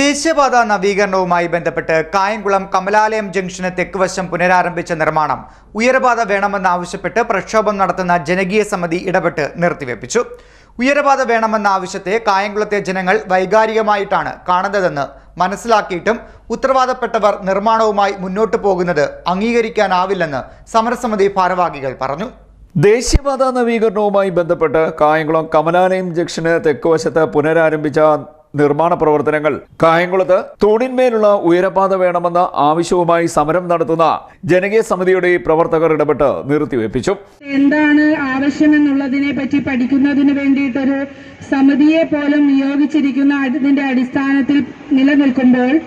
ദേശീയപാത നവീകരണവുമായി ബന്ധപ്പെട്ട് കായംകുളം കമലാലയം ജംഗ്ഷന് തെക്കുവശം പുനരാരംഭിച്ച നിർമ്മാണം. ഉയരപാത വേണമെന്നാവശ്യപ്പെട്ട് പ്രക്ഷോഭം നടത്തുന്ന ജനകീയ സമിതി ഇടപെട്ട് നിർത്തിവെപ്പിച്ചു. ഉയരപാത വേണമെന്ന ആവശ്യത്തെ കായംകുളത്തെ ജനങ്ങൾ വൈകാരികമായിട്ടാണ് കാണുന്നതെന്ന് മനസ്സിലാക്കിയിട്ടും ഉത്തരവാദപ്പെട്ടവർ നിർമ്മാണവുമായി മുന്നോട്ട് പോകുന്നത് അംഗീകരിക്കാനാവില്ലെന്ന് സമരസമിതി ഭാരവാഹികൾ പറഞ്ഞു. ദേശീയപാത നവീകരണവുമായി ബന്ധപ്പെട്ട് കായംകുളം കമലാലയം ജംഗ്ഷന് തെക്കുവശത്ത് പുനരാരംഭിച്ച നിർമ്മാണ പ്രവർത്തനങ്ങൾ. കായംകുളത്ത് തൂണിന്മേലുള്ള ഉയരപാത വേണമെന്ന ആവശ്യവുമായി സമരം നടത്തുന്ന ജനകീയ സമിതിയുടെ പ്രവർത്തകർ ഇടപെട്ട് നിർത്തിവെപ്പിച്ചു. എന്താണ് ആവശ്യമെന്നുള്ളതിനെ പറ്റി പഠിക്കുന്നതിന് വേണ്ടിയിട്ടൊരു സമിതിയെ പോലും നിയോഗിച്ചിരിക്കുന്ന അതിന്റെ അടിസ്ഥാനത്തിൽ നിലനിൽക്കുമ്പോൾ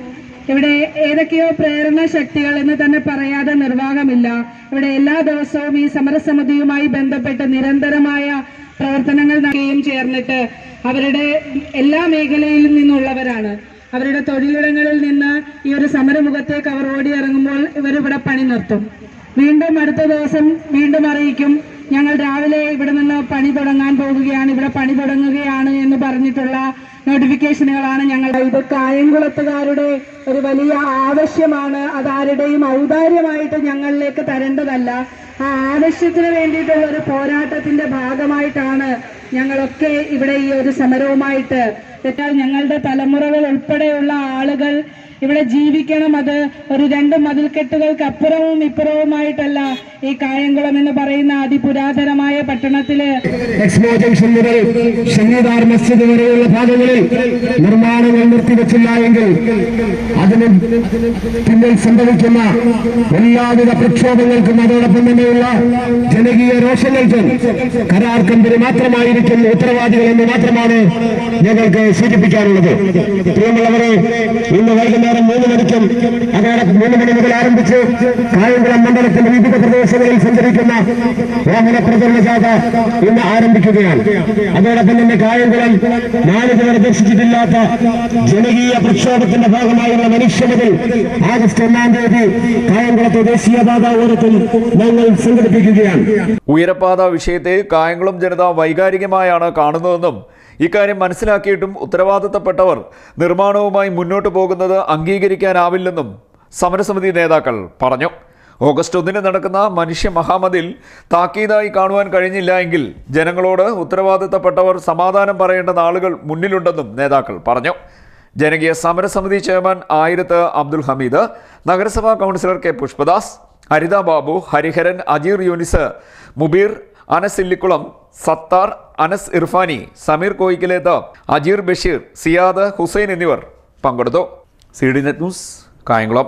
ഇവിടെ ഏതൊക്കെയോ പ്രേരണ ശക്തികൾ എന്ന് തന്നെ പറയാതെ നിർവാഹമില്ല. ഇവിടെ എല്ലാ ദിവസവും ഈ സമരസമിതിയുമായി ബന്ധപ്പെട്ട് നിരന്തരമായ പ്രവർത്തനങ്ങൾ നടക്കുകയും ചേർന്നിട്ട് അവരുടെ എല്ലാ മേഖലയിൽ നിന്നുള്ളവരാണ്. അവരുടെ തൊഴിലിടങ്ങളിൽ നിന്ന് ഈ ഒരു സമരമുഖത്തേക്ക് അവർ ഓടിയിറങ്ങുമ്പോൾ ഇവരിവിടെ പണി നിർത്തും. വീണ്ടും അടുത്ത ദിവസം വീണ്ടും അറിയിക്കും ഞങ്ങൾ രാവിലെ ഇവിടെ നിന്ന് പണി തുടങ്ങാൻ പോകുകയാണ് ഇവിടെ പണി തുടങ്ങുകയാണ് എന്ന് പറഞ്ഞിട്ടുള്ള നോട്ടിഫിക്കേഷനുകളാണ് ഞങ്ങൾ ഇത് കായംകുളത്തുകാരുടെ ഒരു വലിയ ആവശ്യമാണ്. അതാരുടെയും ഔദാര്യമായിട്ട് ഞങ്ങളിലേക്ക് തരേണ്ടതല്ല. ആ ആവശ്യത്തിന് വേണ്ടിയിട്ടുള്ള ഒരു പോരാട്ടത്തിന്റെ ഭാഗമായിട്ടാണ് ഞങ്ങളൊക്കെ ഇവിടെ ഈ ഒരു സമരവുമായിട്ട് എന്നാൽ ഞങ്ങളുടെ തലമുറകൾ ഉൾപ്പെടെയുള്ള ആളുകൾ ഇവിടെ ജീവിക്കണം. അത് ഒരു രണ്ട് മതിൽക്കെട്ടുകൾക്ക് അപ്പുറവും ഇപ്പുറവുമായിട്ടല്ല. ഈ കായംകുളം എന്ന് പറയുന്ന അതിപുരാതനമായ പട്ടണത്തിൽ എക്സ്മോ ജംഗ്ഷൻ മുതൽ ഷഹീദാർ മസ്ജിദ് വരെയുള്ള ഭാഗങ്ങളിൽ നിർമ്മാണങ്ങൾ നിർത്തിവെച്ചില്ല എങ്കിൽ അതിന് പിന്നിൽ സംഭവിക്കുന്ന എല്ലാവിധ പ്രക്ഷോഭങ്ങൾക്കും അതോടൊപ്പം തന്നെയുള്ള ജനകീയ രോഷങ്ങൾക്കും കരാർ കമ്പനി മാത്രമായിരിക്കും ഉത്തരവാദികൾ എന്ന് മാത്രമാണ് ഞങ്ങൾക്ക് സൂചിപ്പിക്കാനുള്ളത്. പ്രിയമുള്ളവരെ ഇന്ന് വൈകുന്നേരം മൂന്ന് മണിക്കും അതോടൊപ്പം മൂന്ന് മണി മുതൽ ആരംഭിച്ച് കായംകുളം മണ്ഡലത്തിന്റെ വിവിധ പ്രദേശങ്ങളിൽ സഞ്ചരിക്കുന്ന വാഹന പ്രചരണ ജാഥ ഇന്ന് ആരംഭിക്കുകയാണ്. അതോടൊപ്പം തന്നെ കായംകുളം നാളിതുവരെ ദർശിച്ചിട്ടില്ലാത്ത ജനകീയ പ്രക്ഷോഭത്തിന്റെ ഭാഗമായുള്ള മനുഷ്യ മുതൽ ആഗസ്റ്റ് ഒന്നാം തീയതി കായംകുളത്തെ ദേശീയപാത ഓരത്തിൽ ഞങ്ങൾ സംഘടിപ്പിക്കുകയാണ്. ഉയരപാത വിഷയത്തെ കായംകുളം ജനത വൈകാരികമായാണ് കാണുന്നതെന്നും ഇക്കാര്യം മനസ്സിലാക്കിയിട്ടും ഉത്തരവാദിത്തപ്പെട്ടവർ നിർമ്മാണവുമായി മുന്നോട്ടു പോകുന്നത് അംഗീകരിക്കാനാവില്ലെന്നും സമരസമിതി നേതാക്കൾ പറഞ്ഞു. ഓഗസ്റ്റ് ഒന്നിന് നടക്കുന്ന മനുഷ്യ മഹാമതിൽ താക്കീതായി കാണുവാൻ കഴിഞ്ഞില്ല എങ്കിൽ ജനങ്ങളോട് ഉത്തരവാദിത്തപ്പെട്ടവർ സമാധാനം പറയേണ്ട നാളുകൾ മുന്നിലുണ്ടെന്നും നേതാക്കൾ പറഞ്ഞു. ജനകീയ സമരസമിതി ചെയർമാൻ ആയിരത്ത് അബ്ദുൽ ഹമീദ് നഗരസഭാ കൗൺസിലർ കെ പുഷ്പദാസ് ഹരിത ബാബു ഹരിഹരൻ അജീർ യൂനിസ് മുബീർ അനസ് ഇല്ലിക്കുളം സത്താർ അനസ് ഇർഫാനി സമീർ കോയിക്കലേത്ത് അജീർ ബഷീർ സിയാദ് ഹുസൈൻ എന്നിവർ പങ്കെടുത്തു. C D net news Kayamkulam.